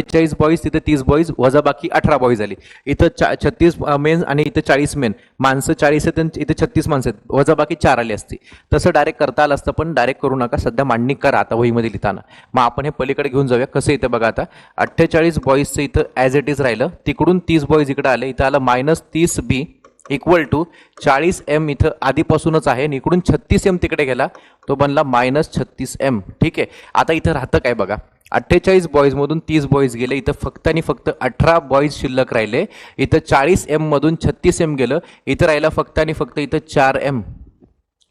अठ्ठेचाळीस बॉईज तिथे तीस बॉईज वजा बाकी अठरा बॉईज झाली. इथं चा छत्तीस मेन आणि इथं चाळीस मेन माणसं चाळीस आहेत आणि इथं छत्तीस माणसं आहेत. वजा बाकी चार आली असती. तसं डायरेक्ट करता आलं असतं पण डायरेक्ट करू नका. सध्या मांडणी करा आता वहीमध्ये लिहिताना. मग आपण हे पलीकडे घेऊन जाऊया. कसं इथं बघा आता. अठ्ठेचाळीस बॉईजचं इथं ॲज इट इज राहिलं. तिकडून तीस बॉईज इकडे आले. इथं आलं मायनस तीस बी इक्वल टू चाळीस एम इथं आधीपासूनच आहे. आणि इकडून छत्तीस एम तिकडे गेला. तो बनला मायनस छत्तीस एम ठीक आहे? आता इथं राहतं काय बघा? अठ्ठेचाळीस बॉईजमधून तीस बॉईज गेले. इथं फक्त आणि फक्त अठरा बॉईज शिल्लक राहिले. इथं चाळीस एममधून छत्तीस एम गेलं. इथं राहिलं फक्त आणि फक्त इथं चार एम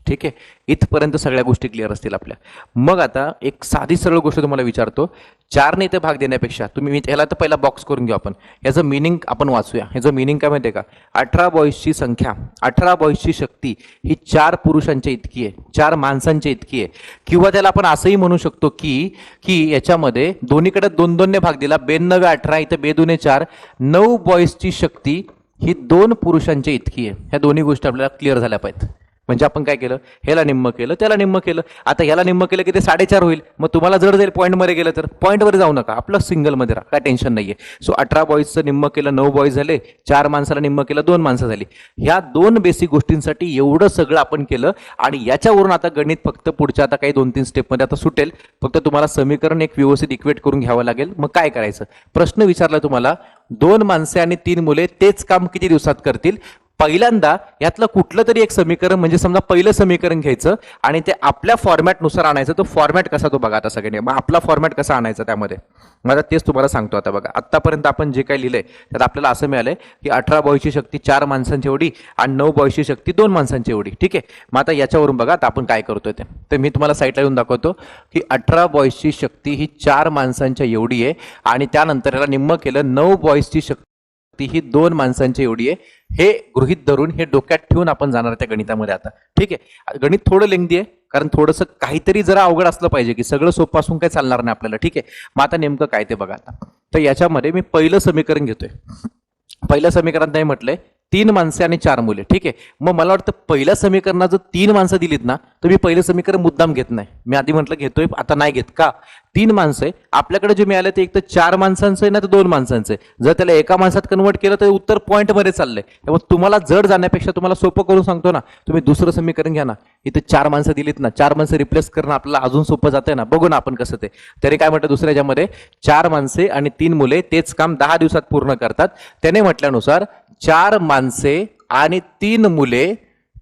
ठीक आहे? इथपर्यंत सगळ्या गोष्टी क्लिअर असतील आपल्या. मग आता एक साधी सरळ गोष्ट तुम्हाला विचारतो. चारने इथे भाग देण्यापेक्षा तुम्ही मी ह्याला तर पहिला बॉक्स करून घेऊ आपण. याचं मिनिंग आपण वाचूया. ह्याचं मिनिंग काय माहिती आहे का? अठरा बॉईजची संख्या अठरा बॉईजची शक्ती ही चार पुरुषांच्या इतकी आहे. चार माणसांच्या इतकी आहे. किंवा त्याला आपण असंही म्हणू शकतो की की याच्यामध्ये दोन्हीकडे दोन दोनने भाग दिला. बेनव्या अठरा इथं बेदुने चार. नऊ बॉईजची शक्ती ही दोन पुरुषांच्या इतकी आहे. ह्या दोन्ही गोष्टी आपल्याला क्लिअर झाल्या पाहिजेत. म्हणजे आपण काय केलं? ह्याला निम्म केलं त्याला निम्म केलं. आता ह्याला निम्म केलं की ते साडेचार होईल. मग तुम्हाला जर जाईल पॉईंटमध्ये गेलं तर पॉईंटवर जाऊ नका. आपलं सिंगलमध्ये राहा. काय टेन्शन नाही आहे सो अठरा बॉईजचं निम्म केलं नऊ बॉईज झाले. चार माणसाला निम्म केलं दोन माणसं झाली. ह्या दोन बेसिक गोष्टींसाठी एवढं सगळं आपण केलं आणि याच्यावरून आता गणित फक्त पुढच्या आता काही दोन तीन स्टेपमध्ये आता सुटेल. फक्त तुम्हाला समीकरण एक व्यवस्थित इक्वेट करून घ्यावं लागेल. मग काय करायचं? प्रश्न विचारला तुम्हाला दोन माणसे आणि तीन मुले तेच काम किती दिवसात करतील? पहिल्यांदा यातलं कुठलं तरी एक समीकरण म्हणजे समजा पहिलं समीकरण घ्यायचं आणि ते आपल्या फॉर्मॅटनुसार आणायचं तो फॉर्मॅट कसा तो बघा आता सगळ्यांनी. मग आपला फॉर्मॅट कसा आणायचा त्यामध्ये? माझा तेच तुम्हाला सांगतो आता बघा. आत्तापर्यंत आपण जे काही लिहिलंय त्यात आपल्याला असं मिळालंय की अठरा बॉईची शक्ती चार माणसांची एवढी आणि नऊ बॉईची शक्ती दोन माणसांची एवढी. ठीक आहे? मग आता याच्यावरून बघा आता आपण काय करतोय ते. तर मी तुम्हाला साईटला येऊन दाखवतो की अठरा बॉईजची शक्ती ही चार माणसांच्या एवढी आहे आणि त्यानंतर याला निम्म केलं नऊ बॉईजची शक्ती ही दोन माणसांची एवढी आहे. हे गृहित धरून हे डोक्यात ठेवून आपण जाणार त्या गणितामध्ये आता. ठीक आहे? गणित थोडं लेंगदी आहे कारण थोडंसं काहीतरी जरा अवघड असलं पाहिजे की सगळं सोपं असून काही चालणार नाही आपल्याला. ठीक आहे? मग आता नेमकं काय ते बघा आता. तर याच्यामध्ये मी पहिलं समीकरण घेतोय. पहिलं समीकरण नाही म्हटलंय तीन माणसे आणि चार मुले. ठीक आहे? मग मला वाटतं पहिल्या समीकरणात जर तीन माणसं दिलीत ना तर मी पहिलं समीकरण मुद्दाम घेत नाही. मी आधी म्हटलं घेतोय आता नाही घेत. का? तीन माणसं आहे. आपल्याकडे जे मिळालं ते एक तर चार माणसांचं आहे ना तर दोन माणसांचं आहे. जर त्याला एका माणसात कन्वर्ट केलं तर उत्तर पॉईंटमध्ये चाललंय. त्यामुळे तुम्हाला जड जाण्यापेक्षा तुम्हाला सोपं करून सांगतो ना तुम्ही दुसरं समीकरण घ्या ना. इथे चार माणसं दिलीत ना चार माणसं रिप्लेस करणं आपल्याला अजून सोपं जातंय ना. बघू ना आपण कसं ते. तरी काय म्हणतं दुसऱ्या याच्यामध्ये चार माणसे आणि तीन मुले तेच काम दहा दिवसात पूर्ण करतात. त्याने म्हटल्यानुसार चार माणसे आणि तीन मुले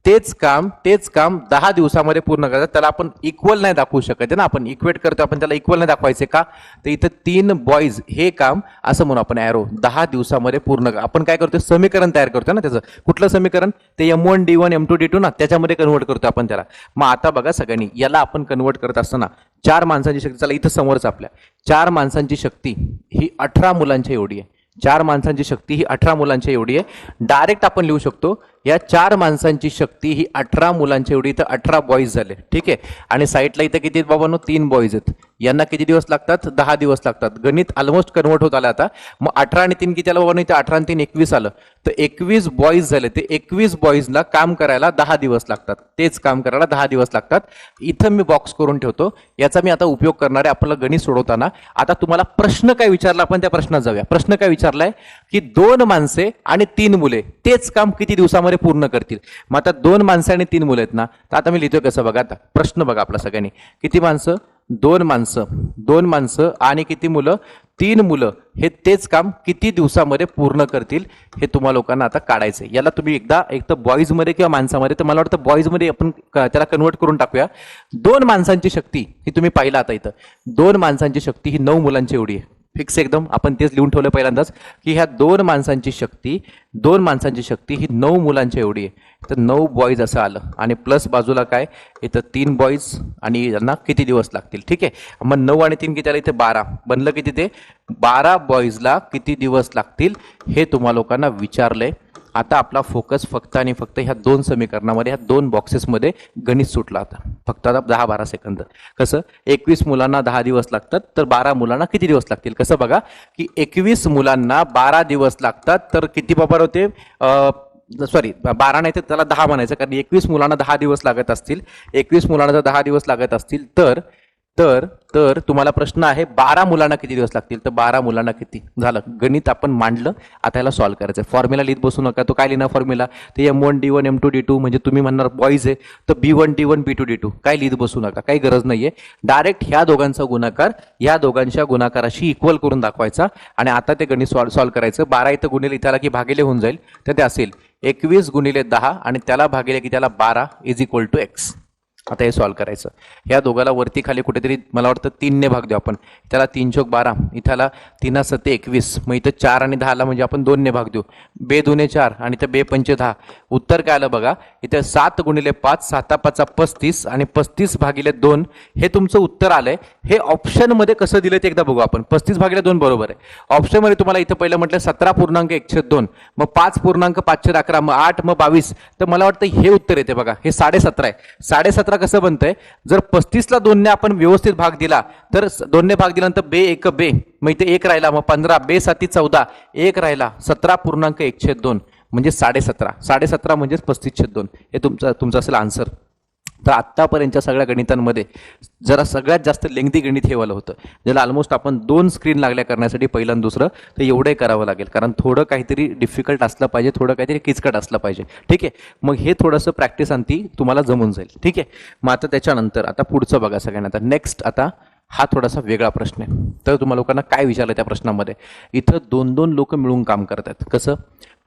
तेच काम तेच काम दहा दिवसामध्ये पूर्ण करायचं त्याला आपण इक्वल नाही दाखवू शकत आहे ना. आपण इक्वेट करतो आपण त्याला इक्वल नाही दाखवायचे का? तर इथं तीन बॉईज हे काम असं म्हणू आपण ॲरो दहा दिवसामध्ये पूर्ण आपण काय करतो समीकरण तयार करतो ना त्याचं. कुठलं समीकरण? ते M one D one M two D two ना. त्याच्यामध्ये कन्वर्ट करतो आपण त्याला. मग आता बघा सगळ्यांनी याला आपण कन्वर्ट करत असताना चार माणसांची शक्ती चला इथं समोरच आपल्या. चार माणसांची शक्ती ही अठरा मुलांच्या एवढी आहे. चार माणसांची शक्ती ही अठरा मुलांच्या एवढी आहे. डायरेक्ट आपण लिहू शकतो या चार माणसांची शक्ती ही अठरा मुलांच्या एवढी इथं अठरा बॉईज झाले. ठीक आहे? आणि साईडला इथं किती आहेत बाबांनो? तीन बॉईज आहेत. यांना किती दिवस लागतात? दहा दिवस लागतात. गणित ऑलमोस्ट कन्वर्ट होत आलं आता. मग अठरा आणि तीन किती आलं बाबांनो? इथं अठरा आणि तीन एकवीस आलं. तर एकवीस बॉईज झाले. ते एकवीस बॉईजला काम करायला दहा दिवस लागतात. तेच काम करायला दहा दिवस लागतात. इथं मी बॉक्स करून ठेवतो. याचा मी आता उपयोग करणार आहे आपलं गणित सोडवताना. आता तुम्हाला प्रश्न काय विचारला? आपण त्या प्रश्नात जाऊया. प्रश्न काय विचारलाय? की दोन माणसे आणि तीन मुले. तेच काम किती दिवसामध्ये पूर्ण करतील. मग आता दोन माणसं आणि तीन मुलं आहेत ना तर आता मी लिहितोय कसं बघा आता प्रश्न बघा आपला सगळ्यांनी. किती माणसं? दोन माणसं. दोन माणसं आणि किती मुलं? तीन मुलं. हे तेच काम किती दिवसामध्ये पूर्ण करतील हे तुम्हा लोकांना आता काढायचं याला तुम्ही एकदा एक तर बॉईजमध्ये किंवा माणसामध्ये तर मला वाटतं बॉईजमध्ये आपण क- त्याला कन्वर्ट करून टाकूया. दोन माणसांची शक्ती ही तुम्ही पाहिला आता इथं. दोन माणसांची शक्ती ही नऊ मुलांची एवढी आहे. फिक्स एकदम आपण तेच लिहून ठेवलं पहिल्यांदाच की ह्या दोन माणसांची शक्ती दोन माणसांची शक्ती ही नऊ मुलांच्या एवढी आहे. तर नऊ बॉईज असं आलं. आणि प्लस बाजूला काय? इथं तीन बॉईज आणि यांना किती दिवस लागतील? ठीक आहे? मग नऊ आणि तीन किती आलं इथे बारा. बनलं किती ते? बारा बॉईजला किती दिवस लागतील हे तुम्हा लोकांना विचारलं आहे आता आपला फोकस फक्त आणि फक्त ह्या दोन समीकरणामध्ये ह्या दोन बॉक्सेसमध्ये गणित सुटला आता. फक्त आता दहा बारा सेकंद कसं? एकवीस मुलांना दहा दिवस लागतात तर बारा मुलांना किती दिवस लागतील? कसं बघा की एकवीस मुलांना बारा दिवस लागतात तर किती बाबा होते? सॉरी बारा नाही तर त्याला दहा म्हणायचं कारण एकवीस मुलांना दहा दिवस लागत असतील. एकवीस मुलांना जर दहा दिवस लागत असतील तर तर तर तुम्हाला प्रश्न आहे बारा मुलांना किती दिवस लागतील? तर बारा मुलांना किती? झालं. गणित आपण मांडलं. आता याला सॉल्व्ह करायचं आहे फॉर्म्युला लिहित बसू नका. तो काय लिहिणार फॉर्म्युला तर M one D one M two D two म्हणजे तुम्ही म्हणणार बॉईज आहे. तर B one D one B two D two काय लिहित बसू नका. काही गरज नाहीये. डायरेक्ट ह्या दोघांचा गुणाकार या दोघांच्या गुणाकाराशी इक्वल करून दाखवायचा. आणि आता ते गणित सॉल्व सॉल्व्ह करायचं. बारा इथं गुणिले इथं आला की भागिले होऊन जाईल. तर ते असेल एकवीस गुणिले दहा आणि त्याला भागिले की त्याला बारा इज इक्वल टू एक्स आता हे सॉल्व्ह करायचं. या दोघाला वरती खाली कुठेतरी मला वाटतं तीनने भाग देऊ आपण. त्याला तीन चौक बारा इथ्याला तीना सत्ते एकवीस. मग इथं चार आणि दहाला म्हणजे आपण दोनने भाग देऊ. बे दोने चार आणि इथं बे पंचे दहा. उत्तर काय आलं बघा? इथं सात गुणिले पाच साता पाचा पस्तीस आणि पस्तीस भागिले दोन हे तुमचं उत्तर आलंय. हे ऑप्शनमध्ये कसं दिलं ते एकदा बघू आपण. पस्तीस भागिले दोन बरोबर आहे. ऑप्शनमध्ये तुम्हाला इथं पहिलं म्हटलं सतरा पूर्णांक एकशे दोन. मग पाच पूर्णांक पाचशे अकरा मग आठ मग बावीस. तर मला वाटतं हे उत्तर येते बघा. हे साडेसतरा आहे. साडेसतरा कसं बनतंय? जर पस्तीसला दोनने आपण व्यवस्थित भाग दिला तर दोनने भाग दिल्यानंतर बे एक बे. मग इथे एक राहिला मग पंधरा बे साती चौदा. एक राहिला सतरा पूर्णांक एकशे दोन. म्हणजे साडेसतरा. साडेसतरा म्हणजेच पस्तीसशे दोन. हे तुमचं तुमचं असेल आन्सर तर आत्तापर्यंतच्या सगळ्या गणितांमध्ये जरा सगळ्यात जास्त लेंगदी गणित हे वालं होतं. ज्याला ऑलमोस्ट आपण दोन स्क्रीन लागल्या करण्यासाठी पहिलं आणि दुसरं तर एवढंही करावं लागेल. कारण थोडं काहीतरी डिफिकल्ट असलं पाहिजे थोडं काहीतरी किचकट असलं पाहिजे. ठीक आहे? मग हे थोडंसं प्रॅक्टिस अंती तुम्हाला जमून जाईल. ठीक आहे? मग आता त्याच्यानंतर आता पुढचं बघा सगळ्यांना. आता नेक्स्ट आता हा थोडासा वेगळा प्रश्न आहे. तर तुम्हाला लोकांना काय विचारलं त्या प्रश्नामध्ये? इथं दोन दोन लोक मिळून काम करतात. कसं?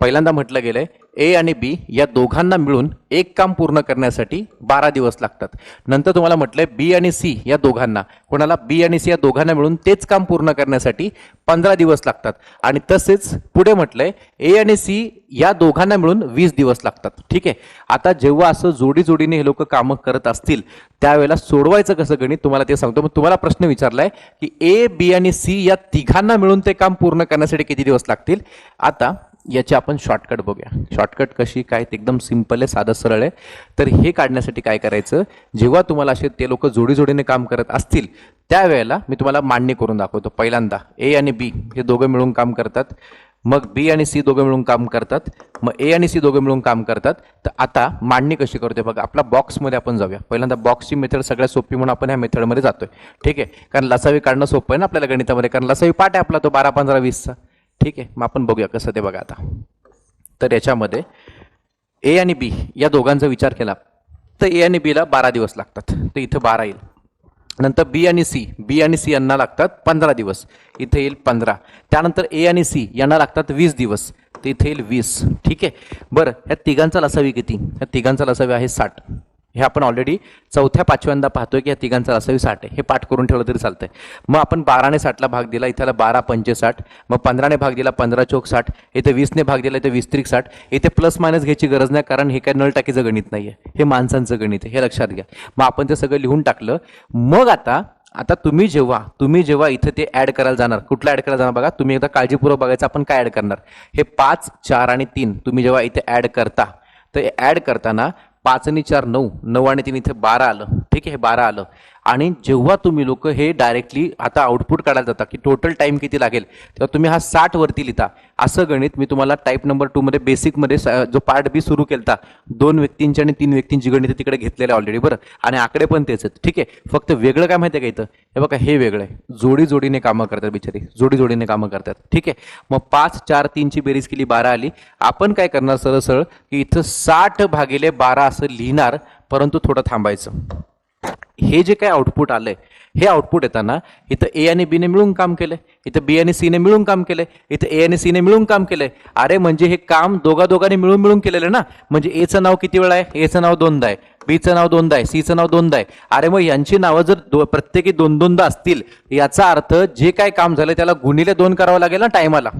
पहिल्यांदा म्हटलं गेलं आहे ए आणि बी या दोघांना मिळून एक काम पूर्ण करण्यासाठी बारा दिवस लागतात. नंतर तुम्हाला म्हटलंय बी आणि सी या दोघांना. कोणाला बी आणि सी या दोघांना मिळून तेच काम पूर्ण करण्यासाठी पंधरा दिवस लागतात. आणि तसेच पुढे म्हटलंय ए आणि सी या दोघांना मिळून वीस दिवस लागतात. ठीक आहे? आता जेव्हा असं जोडी जोडीने हे लोक कामं करत असतील त्यावेळेला सोडवायचं कसं गणित? तुम्हाला ते सांगतो. मग तुम्हाला प्रश्न विचारलाय की ए बी आणि सी या तिघांना मिळून ते काम पूर्ण करण्यासाठी किती दिवस लागतील? आता याची आपण शॉर्टकट बघूया. शॉर्टकट कशी काय ते एकदम सिंपल आहे साधं सरळ आहे. तर हे काढण्यासाठी काय करायचं जेव्हा तुम्हाला असे ते लोक जोडी जोडीने काम करत असतील त्यावेळेला मी तुम्हाला मांडणी करून दाखवतो. पहिल्यांदा ए आणि बी हे दोघं मिळून काम करतात. मग बी आणि सी दोघं मिळून काम करतात. मग ए आणि सी दोघं मिळून काम करतात. तर आता मांडणी कशी करतोय बघा आपला बॉक्समध्ये आपण जाऊया. पहिल्यांदा बॉक्सची मेथड सगळ्यात सोपी म्हणून आपण ह्या मेथडमध्ये जातोय. ठीक आहे? कारण लसावी काढणं सोपं आहे ना आपल्याला गणितामध्ये. कारण लसावी पाठ आहे आपला तो बारा पंधरा वीसचा. ठीक आहे मग आपण बघूया कसं ते बघा आता. तर याच्यामध्ये ए आणि बी या दोघांचा विचार केला तर ए आणि बीला बारा दिवस लागतात तर इथं बारा येईल. नंतर बी आणि सी बी आणि सी यांना लागतात पंधरा दिवस इथे येईल पंधरा. त्यानंतर ए आणि सी यांना लागतात वीस दिवस तर इथे येईल वीस. ठीक आहे? बरं ह्या तिघांचा लसावी किती? ह्या तिघांचा लसावी आहे साठ. हे आपण ऑलरेडी चौथ्या पाचव्यांदा पाहतोय की या तिघांचा असावी साठ आहे. हे पाठ करून ठेवलं तरी चालतंय. मग आपण बाराने साठला भाग दिला इथला बारा पंचे साठ. मग पंधराने भाग दिला पंधरा चौक साठ. इथे वीसने भाग दिला इथे वीस त्रिक साठ. इथे प्लस मायनस घ्यायची गरज नाही कारण हे काय नळ टाकीचं गणित नाही आहे हे माणसांचं गणित आहे हे लक्षात घ्या. मग आपण ते सगळं लिहून टाकलं. मग आता आता तुम्ही जेव्हा तुम्ही जेव्हा इथं ते ॲड करायला जाणार कुठला ॲड करायला जाणार बघा? तुम्ही एकदा काळजीपूर्वक बघायचं आपण काय ॲड करणार? हे पाच चार आणि तीन तुम्ही जेव्हा इथे ॲड करता तर ॲड करताना पाच आणि चार नऊ नऊ आणि तीन इथे बारा आलं. ठीक आहे हे बारा आलं. आणि जेव्हा तुम्ही लोक हे डायरेक्टली आता आउटपुट काढायला जाता की टोटल टाईम किती लागेल तेव्हा तुम्ही हा साठ वरती लिहिता. असं गणित मी तुम्हाला टाईप नंबर टू मध्ये बेसिकमध्ये जो पार्ट बी सुरू केलता दोन व्यक्तींची आणि तीन व्यक्तींची गणित तिकडे घेतलेले ऑलरेडी बरं. आणि आकडे पण तेच आहेत ठीक आहे. फक्त वेगळं काय माहिती आहे का इथं? हे बघा हे वेगळं आहे. जोडी जोडीने कामं करतात बिचारी. जोडी जोडीने कामं करतात ठीक आहे. मग पाच चार तीनची बेरीज केली बारा आली. आपण काय करणार सरळ सरळ की इथं साठ भागिले बारा असं लिहिणार परंतु थोडं थांबायचं. हे जे काय आउटपुट आलंय हे आउटपुट येताना इथं ए आणि बी ने मिळून काम केलंय इथं बी आणि सी ने मिळून काम केलंय इथं ए आणि सी ने मिळून काम केलंय. अरे म्हणजे हे काम दोघा दोघांनी मिळून मिळून केलेलं ना? म्हणजे एचं नाव किती वेळा आहे? एचं नाव दोनदा आहे. बीचं नाव दोनदा आहे. सीचं नाव दोनदा आहे. अरे मग यांची नावं जर दो, प्रत्येकी दोन दोनदा असतील याचा अर्थ जे काय काम झालं त्याला गुणिले दोन करावं लागेल ना टायमाला.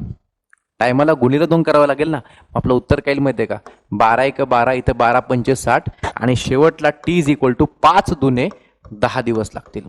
टायमाला गुणिले दोन करावं लागेल ना? आपलं उत्तर काय आहे का? बारा एक बारा इथं बारा पंचे साठ आणि शेवटला टी इज इक्वल टू पाच दुने दहा दिवस लागतील.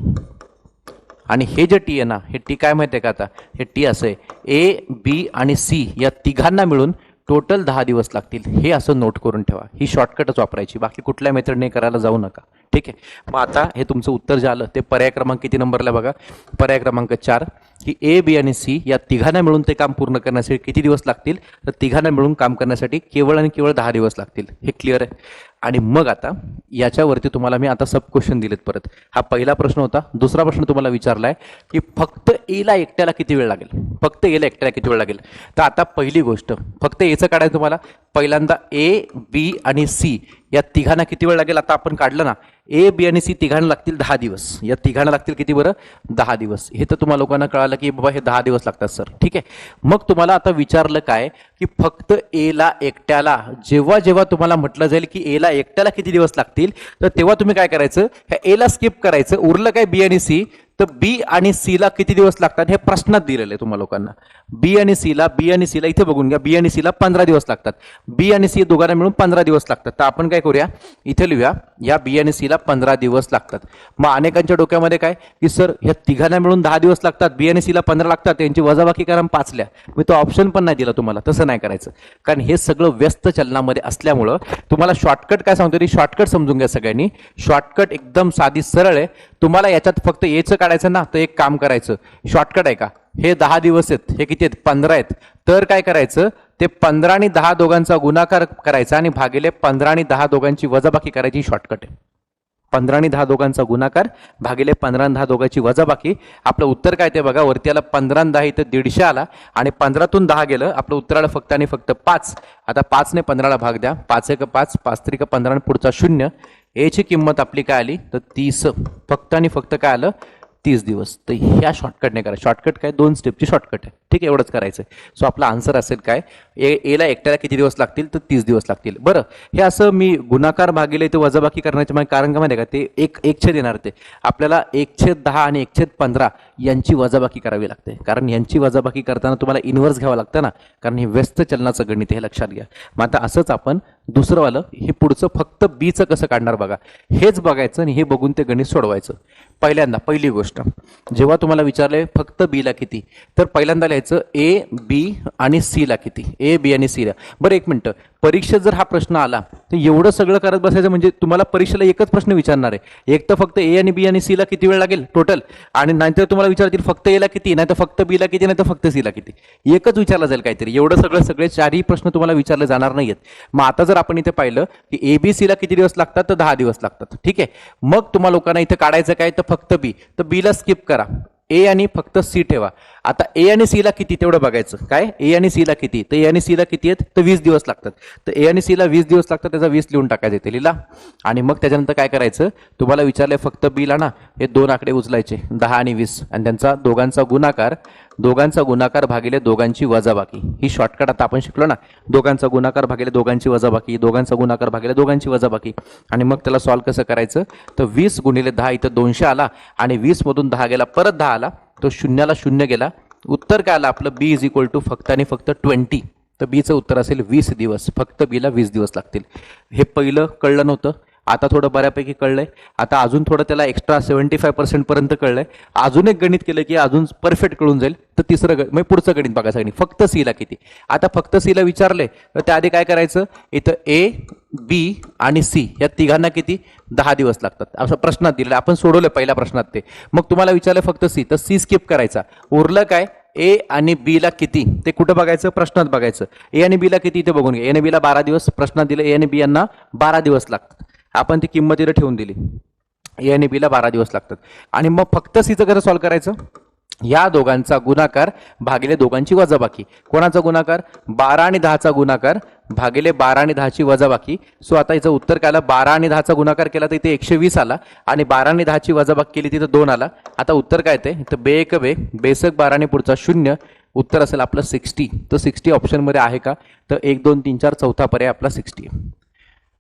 आणि हे जे टी आहे ना हे टी काय माहिती आहे का आता? हे टी असं आहे. ए बी आणि सी या तिघांना मिळून टोटल दहा दिवस लागतील. हे असं नोट करून ठेवा. ही शॉर्टकटच वापरायची. बाकी कुठल्या मेथडने करायला जाऊ नका. ठीक आहे? मग आता हे तुमचं उत्तर जे आलं ते पर्याय क्रमांक किती नंबरला बघा? पर्याय क्रमांक चार की ए बी आणि सी या तिघांना मिळून ते काम पूर्ण करण्यासाठी किती दिवस लागतील? तर तिघांना मिळून काम करण्यासाठी केवळ आणि केवळ दहा दिवस लागतील. हे क्लिअर आहे? आणि मग आता याच्यावरती तुम्हाला मी आता सब क्वेश्चन दिलेत परत. हा पहिला प्रश्न होता. दुसरा प्रश्न तुम्हाला विचारलाय की फक्त एला एकट्याला किती वेळ लागेल? फक्त एला एकट्याला किती वेळ लागेल? तर आता पहिली गोष्ट फक्त एचं काढायचं तुम्हाला. पहिल्यांदा ए बी आणि सी या तिघांना किती वेळ लागेल? आता आपण काढलं ना. ए बी आणि सी तिघांना लागतील दहा दिवस. या तिघांना लागतील किती बरं? दहा दिवस. हे तर तुम्हाला लोकांना कळालं की बाबा हे दहा दिवस लागतात सर. ठीक आहे? मग तुम्हाला आता विचारलं काय की फक्त एला एकट्याला जेव्हा जेव्हा तुम्हाला म्हटलं जाईल की एला एकट्याला किती दिवस लागतील? तर तेव्हा तुम्ही काय करायचं? ह्या एला स्किप करायचं. उरलं काय बी आणि सी तर बी आणि सीला किती दिवस लागतात हे प्रश्नात दिलेलं आहे तुम्हाला लोकांना. बी आणि सीला बी आणि सीला इथे बघून घ्या. बी आणि सीला पंधरा दिवस लागतात. बी आणि सी दोघांना मिळून पंधरा दिवस लागतात. तर आपण काय करूया? इथे लिहूया. या बी आणि सीला पंधरा दिवस लागतात. मग अनेकांच्या डोक्यामध्ये काय? की सर ह्या तिघांना मिळून दहा दिवस लागतात. बी आणि सीला पंधरा लागतात. त्यांची वजाबाकी कारण पाचल्या. मी तो ऑप्शन पण नाही दिला तुम्हाला. तसं नाही करायचं. कारण हे सगळं व्यस्त चलनामध्ये असल्यामुळं तुम्हाला शॉर्टकट काय सांगतो शॉर्टकट समजून घ्या सगळ्यांनी. शॉर्टकट एकदम साधी सरळ आहे. तुम्हाला याच्यात फक्त एचं काढायचं ना तर एक काम करायचं. शॉर्टकट आहे का? हे दहा दिवस आहेत. हे किती आहेत? पंधरा आहेत. तर काय करायचं? ते पंधरा आणि दहा दोघांचा गुणाकार करायचा आणि भागिले पंधरा आणि दहा दोघांची वजाबाकी करायची शॉर्टकट आहे. पंधरा आणि दहा दोघांचा गुणाकार भागिले पंधरा आणि दहा दोघांची वजाबाकी. आपलं उत्तर काय ते बघा वरती आला पंधरा आणि दहा इथं दीडशे आला आणि पंधरातून दहा गेलं. आपलं उत्तर आलं फक्त आणि फक्त पाच. आता पाचने पंधराला भाग द्या. पाच एक पाच पाच त्रिक पंधरा आणि पुढचा शून्य. एची किंमत आपली काय आली? तर तीस. फक्त आणि फक्त काय आलं? तीस दिवस. तर ह्या शॉर्टकटने करा. शॉर्टकट काय? दोन स्टेपची शॉर्टकट आहे. ठीक आहे? एवढंच करायचं आहे सो आपला आन्सर असेल काय? ए एला एकट्याला किती दिवस लागतील? तर तीस दिवस लागतील. बरं. हे असं मी गुणाकार भागीले ते वजाबाकी करण्याचे मागे कारण काय माहिती आहे का? ते एक एकछेद येणार ते. आपल्याला एकछेद दहा आणि एकछेद पंधरा यांची वजाबाकी करावी लागते. कारण यांची वजाबाकी करताना तुम्हाला इन्व्हर्स घ्यावं लागतं ना? कारण हे व्यस्त चलनाचं गणित आहे, हे लक्षात घ्या. मग आता असंच आपण दुसरंवालं हे पुढचं फक्त बीचं कसं काढणार बघा? हेच बघायचं आणि हे बघून ते गणित सोडवायचं. पहिल्यांदा पहिली गोष्ट. जेव्हा तुम्हाला विचारले फक्त बीला किती तर पहिल्यांदा लिहायचं ए बी आणि सीला किती. ए बी आणि सीला बरं एक मिनटं. परीक्षेत जर हा प्रश्न आला तर एवढं सगळं करत बसायचं म्हणजे तुम्हाला परीक्षेला एकच प्रश्न विचारणार आहे. एक तर फक्त ए आणि बी आणि सीला किती वेळ लागेल टोटल आणि नाहीतर तुम्हाला विचारतील फक्त एला किती नाही तर फक्त बीला किती नाही तर फक्त सीला किती. एकच विचारलं जाईल काहीतरी. एवढं सगळं सगळे चारही प्रश्न तुम्हाला विचारले जाणार नाहीयेत. मग आता जर आपण इथे पाहिलं की ए बी सीला किती दिवस लागतात? तर दहा दिवस लागतात. ठीक आहे. मग तुम्हाला लोकांना इथे काढायचं काय? तर फक्त बी तर बीला स्किप करा. ए आणि फक्त सी ठेवा. आता ए आणि सी ला किती? तेवढं बघायचं. काय? ए आणि सी ला किती? तर ए आणि सी ला किती आहेत? तर वीस दिवस लागतात. तर ए आणि सी ला वीस दिवस लागतात त्याचा वीस लिहून टाकायचं ते लिहिला. आणि मग त्याच्यानंतर काय करायचं? तुम्हाला विचारलंय फक्त बीला ना हे दोन आकडे उचलायचे. दहा आणि वीस. आणि त्यांचा दोघांचा गुणाकार दोघांचा गुणाकार भागिले दोघांची वजाबाकी. ही शॉर्टकट आता आपण शिकलो ना. दोघांचा गुणाकार भागिले दोघांची वजाबाकी दोघांचा गुणाकार भागिले दोघांची वजाबाकी. आणि मग त्याला सॉल्व्ह कसं करायचं? तर वीस गुणिले दहा इथं दोनशे आला. आणि वीसमधून दहा गेला परत दहा आला. तो शून्याला शून्य गेला. उत्तर काय आलं? आपलं बी इज इक्वल टू फक्त आणि फक्त ट्वेंटी तर बीचं उत्तर असेल वीस दिवस. फक्त बीला वीस दिवस लागतील. हे पहिलं कळलं नव्हतं. आता थोडं बऱ्यापैकी कळलंय. आता अजून थोडं त्याला एक्स्ट्रा सेव्हन्टी फाय पर्सेंट पर्यंत कळलंय. अजून एक गणित केलं की अजून परफेक्ट कळून जाईल. तर तिसरं ग म्हणजे पुढचं गणित बघायचं गणित फक्त सीला किती? आता फक्त सीला विचारले तर त्याआधी काय करायचं? इथं ए बी आणि सी या तिघांना किती? दहा दिवस लागतात. असं प्रश्नात दिलेलं. आपण सोडवलं पहिल्या प्रश्नात ते. मग तुम्हाला विचारलं फक्त सी तर सी स्किप करायचा. उरलं काय? ए आणि बीला किती? ते कुठं बघायचं? प्रश्नात बघायचं. ए आणि बीला किती? इथे बघून घ्या. ए आणि बीला बारा दिवस. प्रश्नात दिलं ए आणि बी यांना बारा दिवस लागतात. आपण ती किंमत तिथं ठेवून दिली. ए आणि बीला बारा दिवस लागतात. आणि मग फक्त सीचं कसं सॉल्व्ह करायचं? या दोघांचा गुणाकार भागिले दोघांची वजाबाकी. कोणाचा गुणाकार? बारा आणि दहाचा गुणाकार भागिले बारा आणि दहाची वजाबाकी. सो आता याचं उत्तर काय आलं बारा आणि दहाचा गुणाकार केला तर इथे एकशे वीस आला आणि बारा आणि दहाची वजाबाकी केली तिथं दोन आला. आता उत्तर काय ते? तर बे एक बे बेसक बारा आणि पुढचा शून्य. उत्तर असेल आपलं सिक्स्टी. तर सिक्स्टी ऑप्शनमध्ये आहे का? तर एक दोन तीन चार चौथा पर्याय आपला सिक्स्टी.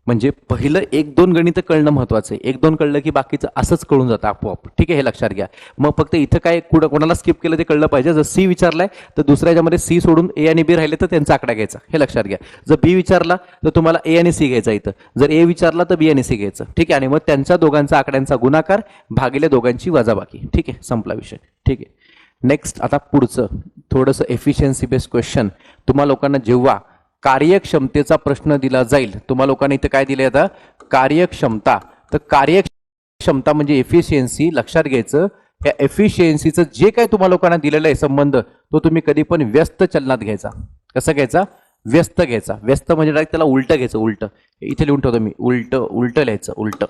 म्हणजे पहिलं एक दोन गणितं कळणं महत्वाचं आहे. एक दोन कळलं की बाकीचं असंच कळून जातं आपोआप. ठीक आहे हे लक्षात घ्या. मग फक्त इथं काय कुठं कोणाला स्किप केलं ते कळलं पाहिजे. जर सी विचारलाय तर दुसऱ्या याच्यामध्ये सी सोडून ए आणि बी राहिले तर त्यांचा आकडा घ्यायचा. हे लक्षात घ्या. जर बी विचारला तर तुम्हाला ए आणि सी घ्यायचा इथं. जर ए विचारला तर बी आणि सी घ्यायचं. ठीक आहे आणि मग त्यांच्या दोघांचा आकड्यांचा गुणाकार भागिले दोघांची वजाबाकी. ठीक आहे संपला विषय. ठीक आहे. नेक्स्ट आता पुढचं थोडंसं एफिशियन्सी बेस्ड क्वेश्चन तुम्हा लोकांना जेव्हा कार्यक्षमतेचा प्रश्न दिला जाईल. तुम्हा लोकांनी इथं काय दिले आता? कार्यक्षमता. तर कार्यक्षमता म्हणजे एफिशियन्सी लक्षात घ्यायचं. या एफिशियन्सीचं जे काय तुम्हा लोकांना दिलेलं आहे संबंध तो तुम्ही कधी पण व्यस्त चलनात घ्यायचा. कसं घ्यायचा? व्यस्त घ्यायचा. व्यस्त म्हणजे डायरेक्ट त्याला उलटं घ्यायचं उलटं. इथे लिहून ठेवतो मी उलटं उलटं लिहायचं उलटं.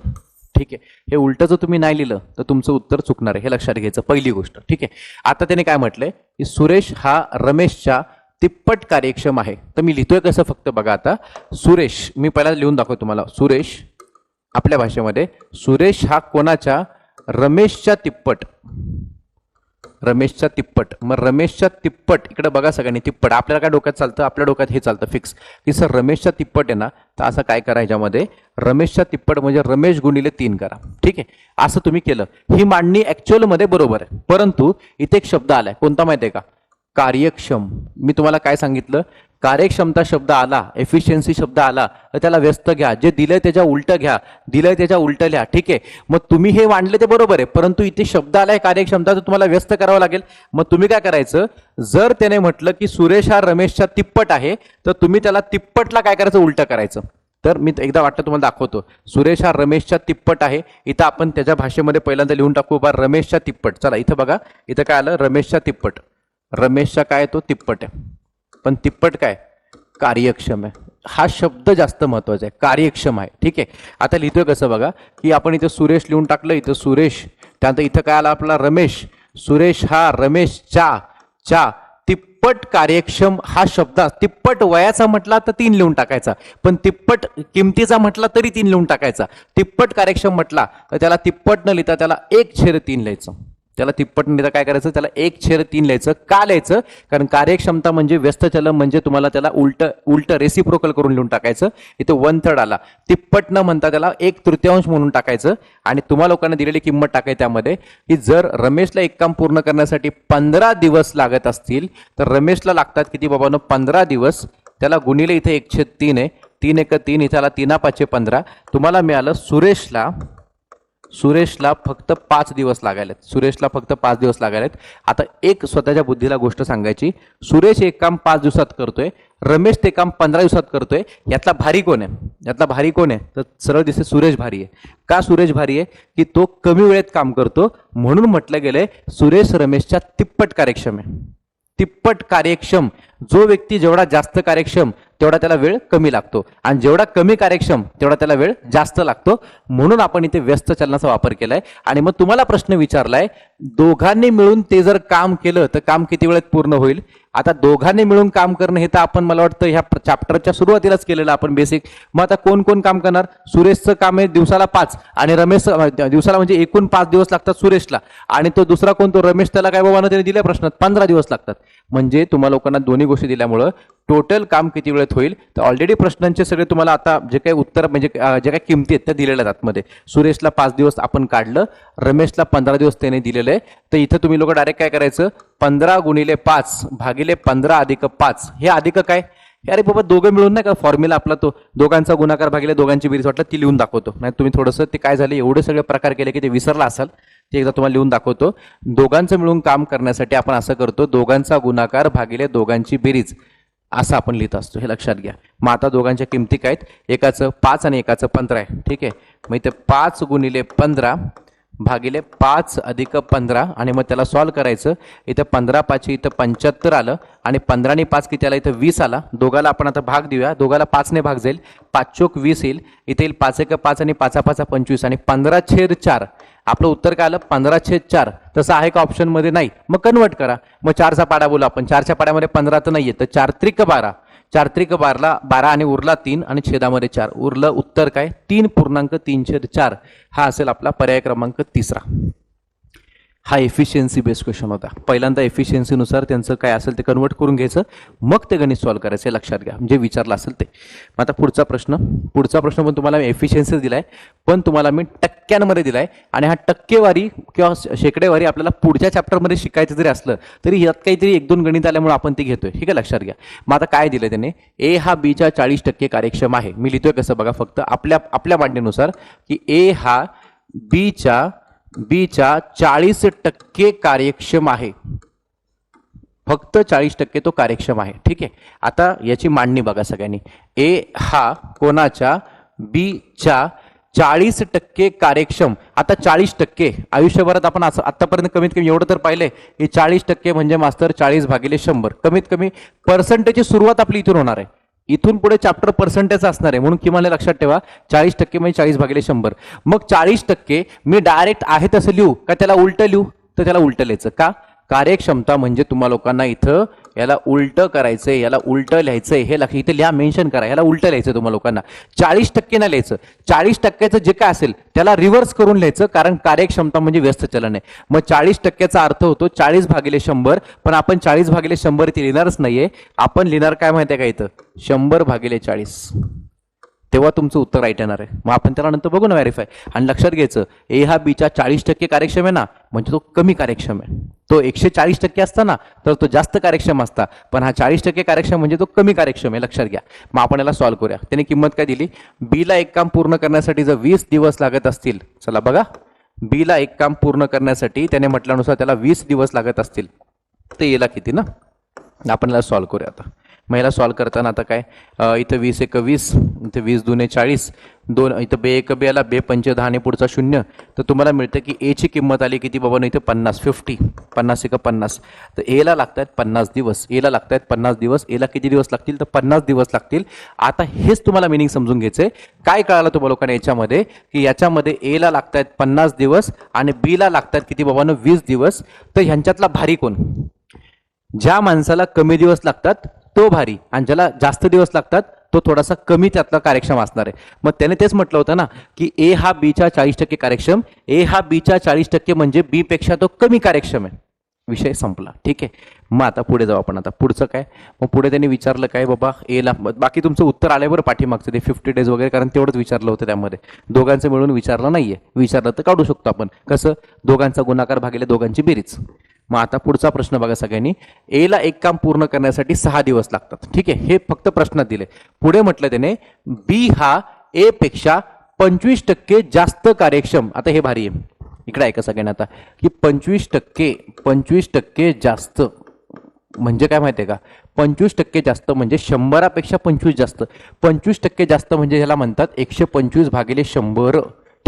ठीक आहे? हे उलटं जर तुम्ही नाही लिहिलं तर तुमचं उत्तर चुकणार आहे. हे लक्षात घ्यायचं पहिली गोष्ट. ठीक आहे? आता त्याने काय म्हटलंय? की सुरेश हा रमेशच्या तिप्पट कार्यक्षम आहे. तर मी लिहितोय कसं फक्त बघा आता. सुरेश मी पहिला लिहून दाखवतो तुम्हाला. सुरेश आपल्या भाषेमध्ये. सुरेश हा कोणाच्या? रमेशच्या तिप्पट. रमेशच्या तिप्पट. मग रमेशच्या तिप्पट. इकडे बघा सगळ्यांनी तिप्पट. आपल्याला काय डोक्यात चालतं? आपल्या डोक्यात हे चालतं फिक्स की सर रमेशचा तिप्पट आहे ना तर असं काय करा ह्याच्यामध्ये? रमेशच्या तिप्पट म्हणजे रमेश गुणिले तीन करा. ठीक आहे? असं तुम्ही केलं. ही मांडणी ॲक्च्युअलमध्ये बरोबर आहे. परंतु इथे एक शब्द आलाय. कोणता माहिती आहे का? कार्यक्षम. मी तुम्हाला काय सांगितलं? कार्यक्षमता शब्द आला एफिशियन्सी शब्द आला तर त्याला व्यस्त घ्या. जे दिलंय त्याच्या उलट घ्या. दिलंय त्याच्या उलट लिहा ठीक आहे? मग तुम्ही हे मांडले ते बरोबर आहे परंतु इथे शब्द आलाय कार्यक्षमता तर तुम्हाला व्यस्त करावं लागेल. मग तुम्ही काय करायचं? जर त्याने म्हटलं की सुरेश हा रमेशच्या तिप्पट आहे तर तुम्ही त्याला तिप्पटला काय करायचं? उलट करायचं. तर मी एकदा वाटतं तुम्हाला दाखवतो. सुरेश हा रमेशच्या तिप्पट आहे. इथं आपण त्याच्या भाषेमध्ये पहिल्यांदा लिहून टाकू बा रमेशच्या तिप्पट. चला इथं बघा. इथं काय आलं? रमेशच्या तिप्पट. रमेशचा काय तो तिप्पट आहे. पण तिप्पट काय? कार्यक्षम आहे. हा शब्द जास्त महत्त्वाचा आहे. कार्यक्षम आहे. ठीक आहे? आता लिहितोय कसं बघा? की आपण इथं सुरेश लिहून टाकलं इथं सुरेश त्यानंतर इथं काय आला आपला रमेश? सुरेश हा रमेशच्या च्या तिप्पट कार्यक्षम हा शब्द तिप्पट वयाचा म्हटला तर तीन लिहून टाकायचा. पण तिप्पट किमतीचा म्हटला तरी तीन लिहून टाकायचा. तिप्पट कार्यक्षम म्हटला तर त्याला तिप्पट न लिहिता त्याला एक छेद तीन लिहायचं. त्याला तिप्पट नेता काय करायचं? त्याला एक छेद तीन लिहायचं का लिहायचं? कारण कार्यक्षमता म्हणजे व्यस्त चलन म्हणजे तुम्हाला त्याला उलट उलट रेसिप्रोकल करून लिहून टाकायचं. इथे वन थर्ड आला. तिप्पट न म्हणता त्याला एक तृतीयांश म्हणून टाकायचं. आणि तुम्हा लोकांना दिलेली किंमत टाकाय त्यामध्ये की जर रमेशला एक काम पूर्ण करण्यासाठी पंधरा दिवस लागत असतील तर रमेशला लागतात किती बाबांनो? पंधरा दिवस. त्याला गुणिले इथे एकशे तीन आहे. तीन एक तीन इथे आला तीना पाचशे पंधरा. तुम्हाला मिळालं सुरेशला सुरेशला फक्त पाच दिवस लागायलेत. सुरेशला फक्त पाच दिवस लागायलेत. आता एक स्वतःच्या बुद्धीला गोष्ट सांगायची. सुरेश एक काम पाच दिवसात करतोय. रमेश ते काम पंधरा दिवसात करतोय. यातला भारी कोण आहे? यातला भारी कोण आहे? तर सरळ दिसते सुरेश भारी आहे. का सुरेश भारी आहे? की तो कमी वेळेत काम करतो. म्हणून म्हटलं गेलंय सुरेश रमेशच्या तिप्पट कार्यक्षम आहे. तिप्पट कार्यक्षम. जो व्यक्ती जेवढा जास्त कार्यक्षम तेवढा त्याला वेळ कमी लागतो. आणि जेवढा कमी कार्यक्षम तेवढा त्याला वेळ जास्त लागतो. म्हणून आपण इथे व्यस्त चलनाचा वापर केलाय. आणि मग तुम्हाला प्रश्न विचारलाय दोघांनी मिळून ते जर काम केलं तर काम किती वेळेत पूर्ण होईल? आता दोघांनी मिळून काम करणं हे तर आपण मला वाटतं ह्या चॅप्टरच्या सुरुवातीलाच केलेलं आपण बेसिक मग आता कोण कोण काम करणार? सुरेशचं काम आहे दिवसाला पाच आणि रमेश दिवसाला म्हणजे एकूण पाच दिवस लागतात सुरेशला. आणि तो दुसरा कोण? तो रमेश त्याला काय बाबा त्याने दिल्या प्रश्नात? पंधरा दिवस लागतात. म्हणजे तुम्हाला लोकांना दोन्ही गोष्टी दिल्यामुळं टोटल काम किती वेळेत होईल? तर ऑलरेडी प्रश्नांचे सगळे तुम्हाला आता जे काही उत्तर म्हणजे जे काही किमती आहेत त्या दिलेल्या आहेत आतमध्ये. सुरेशला पाच दिवस आपण काढलं रमेशला पंधरा दिवस त्याने दिलेलं आहे तर इथं तुम्ही लोक डायरेक्ट काय करायचं? पंधरा गुणिले पाच भागिले पंधरा अधिक पाच. हे अधिक काय? अरे बाबा दोघं मिळून नाही का फॉर्म्युला आपला तो? दोघांचा गुणाकार भागिले दोघांची बेरीज वाटलं ती लिहून दाखवतो. नाही तुम्ही थोडंसं ते काय झालं एवढे सगळे प्रकार केले की ते विसरला असाल ते एकदा तुम्हाला लिहून दाखवतो. दोघांचं मिळून काम करण्यासाठी आपण असं करतो दोघांचा गुणाकार भागिले दोघांची बेरीज. असं आपण लिहित असतो हे लक्षात घ्या. मग आता दोघांच्या किमती काय आहेत? एकाचं पाच आणि एकाचं पंधरा आहे. ठीक आहे? मग इथे पाच गुणिले पंधरा भागिले पाच अधिक पंधरा आणि मग त्याला सॉल्व करायचं. इथं पंधरा पाचशे इथं पंच्याहत्तर आलं आणि पंधराने पाच किती आला? इथं वीस आला. दोघाला आपण आता भाग देऊया. दोघाला पाचने भाग जाईल. पाच चोक वीस येईल. इथे येईल पाच एक पाच आणि पाचा पाचा पंचवीस आणि पंधरा छेद चार. आपलं उत्तर काय आलं? पंधरा छेद चार. तसं आहे का ऑप्शनमध्ये नाही. मग कन्वर्ट करा. मग चारचा पाडा बोलू आपण. चारच्या पाड्यामध्ये पंधरा तर नाही आहे तर चार त्रिक बारा. चार त्रिक बारला बारा आणि उरला तीन आणि छेदामध्ये चार. उरलं उत्तर काय? तीन पूर्णांक तीन छेद चार. हा असेल आपला पर्याय क्रमांक तिसरा. हा एफिशियन्सी बेस्ड क्वेश्चन होता. पहिल्यांदा एफिशियन्सीनुसार त्यांचं काय असेल ते कन्वर्ट करून घ्यायचं. मग ते गणित सॉल्व्ह करायचं. हे लक्षात घ्या. जे विचारलं असेल ते. मग आता पुढचा प्रश्न. पुढचा प्रश्न पण तुम्हाला एफिशियन्सी दिलाय. पण तुम्हाला मी टक्क्यांमध्ये दिलाय. आणि हा टक्केवारी किंवा शेकडेवारी आपल्याला पुढच्या चॅप्टरमध्ये शिकायचं जरी असलं तरी यात काहीतरी एक दोन गणित आल्यामुळे आपण ते घेतोय. ठीक आहे लक्षात घ्या. मग आता काय दिलं त्याने? ए हा बीच्या चाळीस टक्के कार्यक्षम आहे. मी लिहितोय कसं बघा फक्त आपल्या आपल्या मांडणीनुसार की ए हा बीच्या बीच्या चाळीस टक्के कार्यक्षम आहे. फक्त चाळीस टक्के तो कार्यक्षम आहे. ठीक आहे? आता याची मांडणी बघा सगळ्यांनी. ए हा कोणाच्या? बीच्या चाळीस टक्के कार्यक्षम. आता चाळीस टक्के. आयुष्यभरात आपण असं आतापर्यंत कमीत कमी एवढं तर पाहिलंय. की चाळीस टक्के म्हणजे मास्तर चाळीस भागिले शंभर. कमीत कमी पर्सेंटेजची सुरुवात आपली इथून होणार आहे. इथून पुढे चॅप्टर पर्सेंटेज असणार आहे. म्हणून किमान लक्षात ठेवा. चाळीस टक्के म्हणजे चाळीस भागिले शंभर. मग चाळीस टक्के मी डायरेक्ट आहे तसं लिहू का त्याला उलटं लिहू? तर त्याला उलटं लिहायचं का? कार्यक्षमता म्हणजे तुम्हा लोकांना इथं याला उलटं करायचंय याला उलटं लिहायचंय हे लक्ष इथे लिहा मेन्शन करा. याला उलटं लिहायचं तुम्हाला लोकांना. चाळीस टक्के नाही लिहायचं. चाळीस टक्क्याचं जे काय असेल त्याला रिव्हर्स करून लिहायचं कारण कार्यक्षमता म्हणजे व्यस्त चलन आहे. मग चाळीस टक्क्याचा अर्थ होतो चाळीस भागिले शंभर पण आपण चाळीस भागिले शंभर इथे लिहिणारच नाहीये. आपण लिहिणार काय माहिती आहे का इथं? शंभर भागिले चाळीस. तेव्हा तुमचं उत्तर राईट येणार आहे. मग आपण त्याला नंतर बघू ना व्हेरीफाय आणि लक्षात घ्यायचं ए हा बीच्या चाळीस टक्के कार्यक्षम आहे ना? म्हणजे तो कमी कार्यक्षम आहे. तो एकशे चाळीस टक्के असता ना तर तो जास्त कार्यक्षम असता. पण हा चाळीस टक्के कार्यक्षम म्हणजे तो कमी कार्यक्षम आहे लक्षात घ्या. मग आपण याला सॉल्व्ह करूया. त्याने किंमत काय दिली? बीला एक काम पूर्ण करण्यासाठी जर वीस दिवस लागत असतील चला बघा. बीला एक काम पूर्ण करण्यासाठी त्याने म्हटल्यानुसार त्याला वीस दिवस लागत असतील. तर येला किती ना? आपण याला सॉल्व्ह करूया आता. मग याला सॉल्व्ह करताना आता काय? इथं वीस एक वीस इथं वीस दुने चाळीस दोन इथं बे एक बेला बे पंच दहा आणि पुढचा शून्य. तर तुम्हाला मिळतं की एची किंमत आली किती बाबा? इथं पन्नास फिफ्टी पन्नास एक पन्नास. तर एला लागत आहेत पन्नास दिवस. एला लागत आहेत पन्नास दिवस. एला किती दिवस लागतील? तर पन्नास दिवस लागतील. आता हेच तुम्हाला मिनिंग समजून घ्यायचं आहे काय कळालं तुम्हाला लोकांना याच्यामध्ये? की याच्यामध्ये एला लागत आहेत पन्नास दिवस आणि बीला लागत आहेत किती बाबांनो वीस दिवस. तर ह्यांच्यातला भारी कोण? ज्या माणसाला कमी दिवस लागतात तो भारी आणि ज्याला जास्त दिवस लागतात तो थोडासा कमी त्यातला कार्यक्षम असणार आहे. मग त्याने तेच म्हटलं होतं ना की ए हा बीच्या चाळीस टक्के कार्यक्षम ए हा बीच्या चाळीस टक्के म्हणजे बी पेक्षा तो कमी कार्यक्षम आहे. विषय संपला. ठीक आहे. मग आता पुढे जाऊ आपण. आता पुढचं काय? मग पुढे त्यांनी विचारलं काय? बाबा एला बाकी तुमचं उत्तर आल्यावर पाठीमागचं ते फिफ्टी डेज वगैरे कारण तेवढंच विचारलं होतं त्यामध्ये. दोघांचं मिळून विचारलं नाहीये. विचारलं तर काढू शकतो आपण. कसं? दोघांचा गुणाकार भागिले दोघांची बेरीज. मग आता पुढचा प्रश्न बघा सगळ्यांनी. एला एक काम पूर्ण करण्यासाठी सहा दिवस लागतात. ठीक आहे? हे फक्त प्रश्नात दिले. पुढे म्हटलं त्याने बी हा ए पेक्षा पंचवीस टक्के जास्त कार्यक्षम. आता हे भारी आहे. इकडे ऐका सगळ्यांना आता. की पंचवीस टक्के पंचवीस टक्के जास्त. म्हणजे काय माहितीये का? पंचवीस टक्के जास्त म्हणजे शंभरापेक्षा पंचवीस जास्त. पंचवीस टक्के जास्त म्हणजे ह्याला म्हणतात एकशे पंचवीस भागिले शंभर.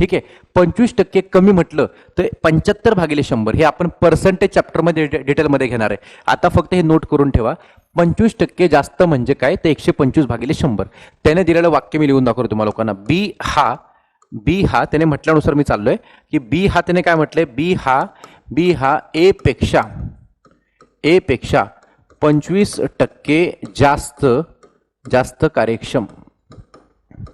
ठीक आहे? पंचवीस टक्के कमी म्हटलं तर पंच्याहत्तर भागिले शंभर हे आपण पर्सेंटेज चॅप्टरमध्ये डि- डिटेलमध्ये घेणार आहे. आता फक्त हे नोट करून ठेवा. पंचवीस टक्के जास्त म्हणजे काय? तर एकशे पंचवीस भागिले शंभर. त्याने दिलेलं वाक्य मी लिहून दाखवतो तुम्हाला लोकांना. बी हा बी हा त्याने म्हटल्यानुसार मी चाललोय की बी हा त्याने काय म्हटलंय? बी हा बी हा ए पेक्षा ए पेक्षा पंचवीस टक्के जास्त जास्त कार्यक्षम.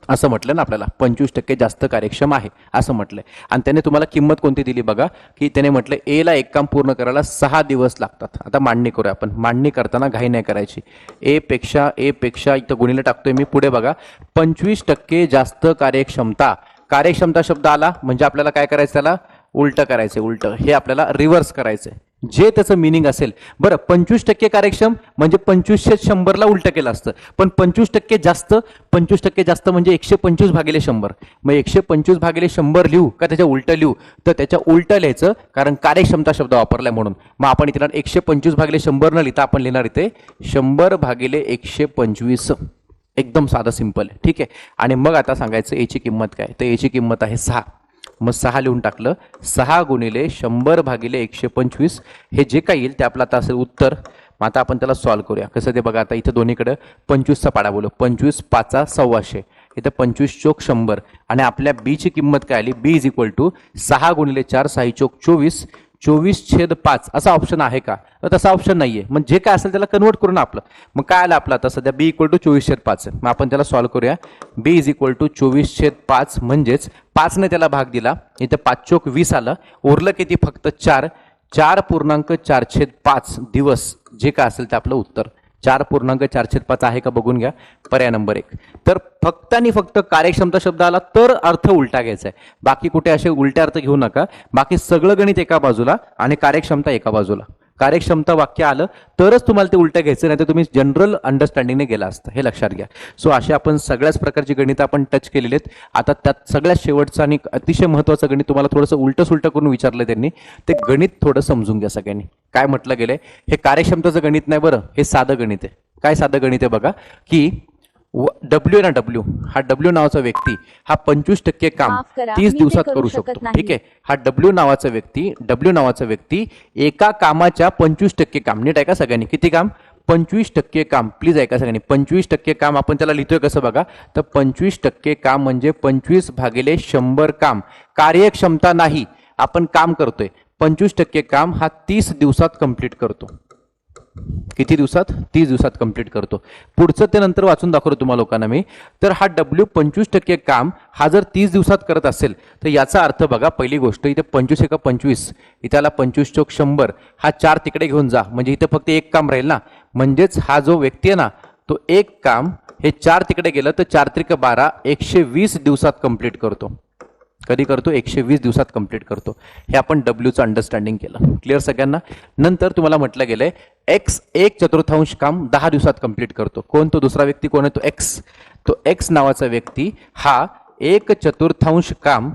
असं म्हटलं ना आपल्याला. पंचवीस टक्के जास्त कार्यक्षम आहे असं म्हटलंय. आणि त्याने तुम्हाला किंमत कोणती दिली बघा? की त्याने म्हटलं ए ला एक काम पूर्ण करायला सहा दिवस लागतात. आता मांडणी करूया आपण. मांडणी करताना घाई नाही करायची. ए पेक्षा ए पेक्षा इथं गुणीला टाकतोय मी. पुढे बघा. पंचवीस टक्के जास्त कार्यक्षमता. कार्यक्षमता शब्द आला म्हणजे आपल्याला काय करायचं त्याला? उलटं करायचं उलटं. हे आपल्याला रिव्हर्स करायचं जे त्याचं मिनिंग असेल. बरं पंचवीस टक्के कार्यक्षम म्हणजे पंचवीसशे शंभरला उलटं केलं असतं. पण पंचवीस टक्के जास्त पंचवीस टक्के जास्त म्हणजे एकशे पंचवीस भागिले शंभर. मग एकशे पंचवीस भागिले शंभर लिहू का त्याच्या उलटं लिहू? तर त्याच्या उलटं लिहायचं कारण कार्यक्षमता शब्द वापरलाय म्हणून. मग आपण इथे एकशे पंचवीस भागिले शंभर न लिहिता आपण लिहिणार इथे शंभर भागिले एकशे पंचवीस. एकदम साधं सिंपल ठीक आहे? आणि मग आता सांगायचं याची किंमत काय? तर याची किंमत आहे सहा. मग सहा लिहून टाकलं. सहा गुणिले शंभर भागिले एकशे पंचवीस. हे जे काही येईल ते आपलं आता असेल उत्तर. मग आता आपण त्याला सॉल्व्ह करूया. कसं ते बघा आता इथं दोन्हीकडं पंचवीसचा पाडा बोलू. पंचवीस पाचा सव्वाशे. इथं पंचवीस चोक शंभर. आणि आपल्या बीची किंमत काय आली? बी इज इक्वल टू सहा गुणिले चार सहा चोक चोवीस. चोवीस छेद पाच. असा ऑप्शन आहे का? तर तसा ऑप्शन आहे मग जे काय असेल त्याला कन्वर्ट करू ना आपलं. मग काय आलं आपलं आता? सध्या बी इक्वल टू चोवीस छेद पाच. मग आपण त्याला सॉल्व्ह करूया. बी इज इक्वल टू चोवीस छेद पाच म्हणजेच पाचने त्याला भाग दिला. इथं पाच चोक वीस आलं. उरलं किती? फक्त चार. चार पूर्णांक चार पाच दिवस जे काय असेल ते आपलं उत्तर. चार पूर्णांक चार पाच आहे का बघून घ्या. पर्याय नंबर एक. तर फक्त आणि फक्त कार्यक्षमता शब्द आला तर अर्थ उलटा घ्यायचा आहे. बाकी कुठे असे उलटे अर्थ घेऊ नका. बाकी सगळं गणित एका बाजूला आणि कार्यक्षमता एका बाजूला. कार्यक्षमता वाक्य आलं तरच तुम्हाला ते उलटं घ्यायचं नाही तर तुम्ही जनरल अंडरस्टँडिंगने गेला असता. हे लक्षात घ्या. सो असे आपण सगळ्याच प्रकारची गणितं आपण टच केलेली आहेत. आता त्यात सगळ्यात शेवटचं आणि अतिशय महत्त्वाचं गणित तुम्हाला थोडंसं उलटं सुलटं करून विचारलं त्यांनी ते गणित थोडं समजून घ्या सगळ्यांनी. काय म्हटलं गेलंय? हे कार्यक्षमतेचं गणित नाही बरं हे साधं गणित आहे. काय साधं गणित आहे बघा? की डब्ल्यू ना डब्ल्यू हा डब्ल्यू नावाचा व्यक्ती हा पंचवीस टक्के काम तीस दिवसात करू शकत. ठीक आहे? हा डब्ल्यू नावाचा व्यक्ती डब्ल्यू नावाचा व्यक्ती एका कामाच्या पंचवीस टक्के काम. नीट आहे का सगळ्यांनी. किती काम? पंचवीस टक्के काम. प्लीज ऐका सगळ्यांनी. पंचवीस टक्के काम आपण त्याला लिहितोय कसं बघा? तर पंचवीस टक्के काम म्हणजे पंचवीस भागिले शंभर काम. कार्यक्षमता नाही. आपण काम करतोय. पंचवीस टक्के काम हा तीस दिवसात कंप्लीट करतो. किती दिवसात? तीस दिवसात कंप्लीट करतो. पुढचं ते नंतर वाचून दाखवतो तुम्हाला लोकांना मी. तर हा डब्ल्यू पंचवीस टक्के काम हा जर तीस दिवसात करत असेल तर याचा अर्थ बघा पहिली गोष्ट इथे पंचवीस एका पंचवीस इथे आला पंचवीस चौक शंभर हा चार तिकडे घेऊन जा. म्हणजे इथे फक्त एक काम राहील ना? म्हणजेच हा जो व्यक्ती आहे ना तो एक काम हे चार तिकडे गेलं तर चार त्रिक बारा एकशे वीस दिवसात कंप्लीट करतो. कधी करतो? एकशे वीस दिवसात कंप्लीट करतो. हे आपण डब्ल्यूचं अंडरस्टँडिंग केलं. क्लिअर सगळ्यांना? नंतर तुम्हाला म्हटलं गेलं आहे एक्स एक चतुर्थांश काम दहा दिवसात कंप्लीट करतो. कोण तो दुसरा व्यक्ती कोण आहे तो एक्स तो एक्स नावाचा व्यक्ती हा एक चतुर्थांश काम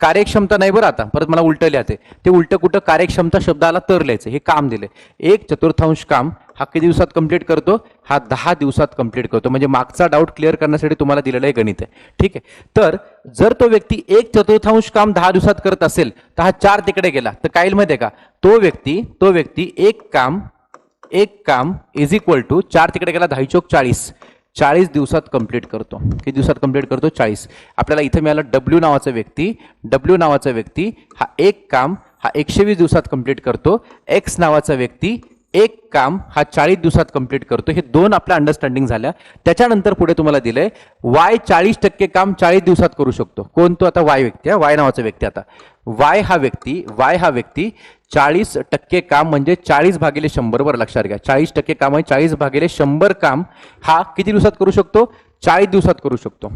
कार्यक्षमता नाही बरं आता. परत मला उलटं लिहायचे ते उलटं कुठं कार्यक्षमता शब्दाला तर लिहायचं हे काम दिले एक चतुर्थांश काम हा किती दिवसात कंप्लीट करतो? हा दहा दिवसात कंप्लीट करतो. म्हणजे मागचा डाऊट क्लिअर करण्यासाठी तुम्हाला दिलेलं आहे गणित आहे. ठीक आहे. तर जर तो व्यक्ती एक चतुर्थांश काम दहा दिवसात करत असेल तर हा चार तिकडे गेला. तर काय माहिती आहे का? तो व्यक्ती तो व्यक्ती एक काम एक काम इज इक्वल टू चार तिकडे गेला दहा चौक चाळीस. चाळीस दिवसात कंप्लीट करतो. किती दिवसात कंप्लीट करतो? चाळीस. आपल्याला इथं मिळालं डब्ल्यू नावाचा व्यक्ती. डब्ल्यू नावाचा व्यक्ती हा एक काम हा एकशे वीस दिवसात कंप्लीट करतो. एक्स नावाचा व्यक्ती एक काम हा चाळीस दिवसात कंप्लीट करतो. हे दोन आपल्या अंडरस्टँडिंग झाल्या त्याच्यानंतर पुढे तुम्हाला दिलंय वाय चाळीस टक्के काम चाळीस दिवसात करू शकतो. कोण तो आता वाय व्यक्ती आहे? वाय नावाचा व्यक्ती आता. वाय हा व्यक्ती वाय हा व्यक्ती चाळीस टक्के काम म्हणजे चाळीस भागिले शंभरवर लक्षात घ्या. चाळीस टक्के काम आहे चाळीस भागिले शंभर काम हा किती दिवसात करू शकतो? चाळीस दिवसात करू शकतो.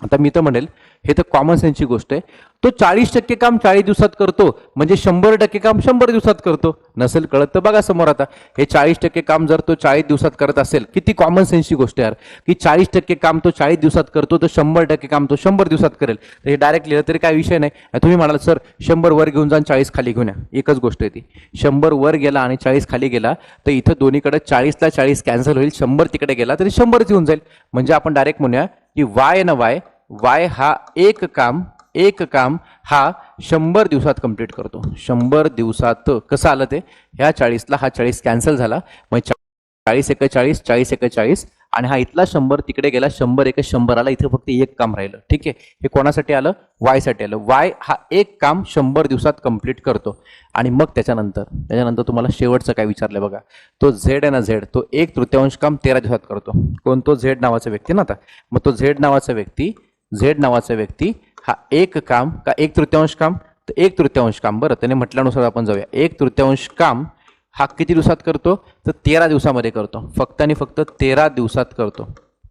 आता मी तर म्हणेल हे तर कॉमन सेन्सची गोष्ट आहे. तो चाळीस टक्के काम चाळीस दिवसात करतो म्हणजे शंभर टक्के काम शंभर दिवसात करतो. नसेल कळत तर बघा समोर आता हे चाळीस टक्के काम जर तो चाळीस दिवसात करत असेल किती कॉमन सेन्सची गोष्ट यार. की चाळीस टक्के काम तो चाळीस दिवसात करतो तर शंभर टक्के काम तो शंभर दिवसात करेल. तर हे डायरेक्ट लिहिलं तरी काय विषय नाही. तुम्ही म्हणाल सर शंभर वर घेऊन जा आणि चाळीस खाली घेऊन या. एकच गोष्ट आहे ती. शंभर वर गेला आणि चाळीस खाली गेला तर इथं दोन्हीकडे चाळीसला चाळीस कॅन्सल होईल शंभर तिकडे गेला तरी शंभरच येऊन जाईल. म्हणजे आपण डायरेक्ट म्हणूया की वाय ना वाय वाय हा एक काम एक काम हा शंभर दिवसात कंप्लीट करतो. शंभर दिवसात कसं आलं ते? ह्या चाळीसला हा चाळीस कॅन्सल झाला. मग चा- चाळीस एकेचाळीस चाळीस एकेचाळीस आणि हा इथला शंभर तिकडे गेला शंभर एक शंभर आला इथे फक्त एक काम राहिलं. ठीक आहे? हे कोणासाठी आलं? वायसाठी आलं. वाय हा एक काम शंभर दिवसात कंप्लीट करतो. आणि मग त्याच्यानंतर त्याच्यानंतर तुम्हाला शेवटचं काय विचारलं बघा. तो झेड आहे ना झेड तो एक तृतीयांश काम तेरा दिवसात करतो. कोण? तो झेड नावाचा व्यक्ती ना आता. मग तो झेड नावाचा व्यक्ती झेड नावाचा व्यक्ती हा एक काम का एक तृतीयांश काम? तर एक तृतीयांश काम बरं. त्याने म्हटल्यानुसार आपण जाऊया. एक तृतीयांश काम हा किती दिवसात करतो? तर तेरा दिवसामध्ये करतो. फक्त आणि फक्त तेरा दिवसात करतो.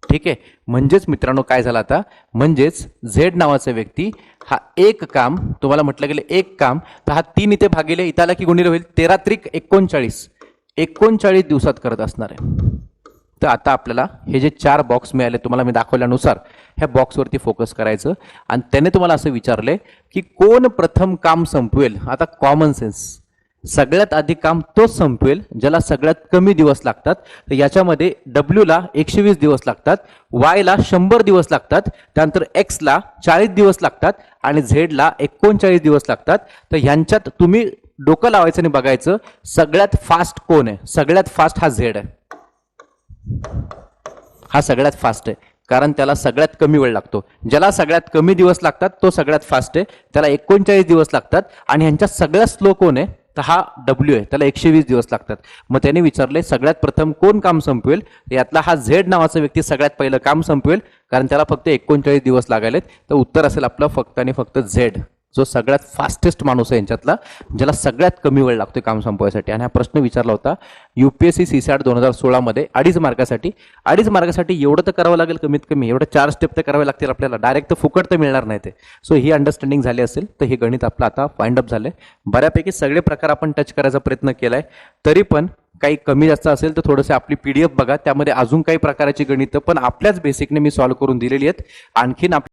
ठीक आहे? म्हणजेच मित्रांनो काय झालं आता? म्हणजेच झेड नावाचा व्यक्ती हा एक काम तुम्हाला म्हटलं गेलं एक काम तर हा तीन इथे भागिले इथाला आला की गुणिले होईल. तेरा त्रिक एकोणचाळीस. एकोणचाळीस दिवसात करत असणार आहे. तर आता आपल्याला हे जे चार बॉक्स मिळाले तुम्हाला मी दाखवल्यानुसार ह्या बॉक्सवरती फोकस करायचं. आणि त्याने तुम्हाला असं विचारले की कोण प्रथम काम संपवेल? आता कॉमन सेन्स सगळ्यात आधी काम तोच संपवेल ज्याला सगळ्यात कमी दिवस लागतात. तर याच्यामध्ये डब्ल्यूला एकशे वीस दिवस लागतात वायला शंभर दिवस लागतात त्यानंतर एक्सला चाळीस दिवस लागतात आणि झेडला एकोणचाळीस दिवस लागतात. तर ह्यांच्यात तुम्ही डोकं लावायचं आणि बघायचं सगळ्यात फास्ट कोण आहे? सगळ्यात फास्ट हा झेड आहे. हा सगळ्यात फास्ट आहे. कारण त्याला सगळ्यात कमी वेळ लागतो. ज्याला सगळ्यात कमी दिवस लागतात तो सगळ्यात फास्ट आहे. त्याला एकोणचाळीस दिवस लागतात आणि ह्यांच्यात सगळ्यात स्लो कोण आहे? तर हा डब्ल्यू आहे. त्याला एकशे वीस दिवस लागतात. मग त्याने विचारले सगळ्यात प्रथम कोण काम संपवेल? यातला हा झेड नावाचा व्यक्ती सगळ्यात पहिलं काम संपवेल कारण त्याला फक्त एकोणचाळीस दिवस लागायलेत. तर उत्तर असेल आपलं फक्त आणि फक्त झेड जो सगळ्यात फास्टेस्ट माणूस आहे यांच्यातला ज्याला सगळ्यात कमी वेळ लागतो काम संपवायसाठी. आणि हा प्रश्न विचारला होता U P S C CSAT दोन हजार सोळामध्ये अडीच मार्कासाठी अडीच मार्कासाठी एवढं तर करावं लागेल कमीत कमी एवढं चार स्टेप तर करावे लागतील आपल्याला. डायरेक्ट तर फुकट तर मिळणार नाही ते. सो ही अंडरस्टँडिंग झाली असेल तर हे गणित आपलं आता फाइंड अप आहे बऱ्यापैकी सगळे प्रकार आपण टच करायचा प्रयत्न केला आहे तरी पण काही कमी जास्त असेल तर थोडंसं आपली पी डी एफ बघा. त्यामध्ये अजून काही प्रकाराची गणितं पण आपल्याच बेसिकने मी सॉल्व्ह करून दिलेली आहेत. आणखीन आप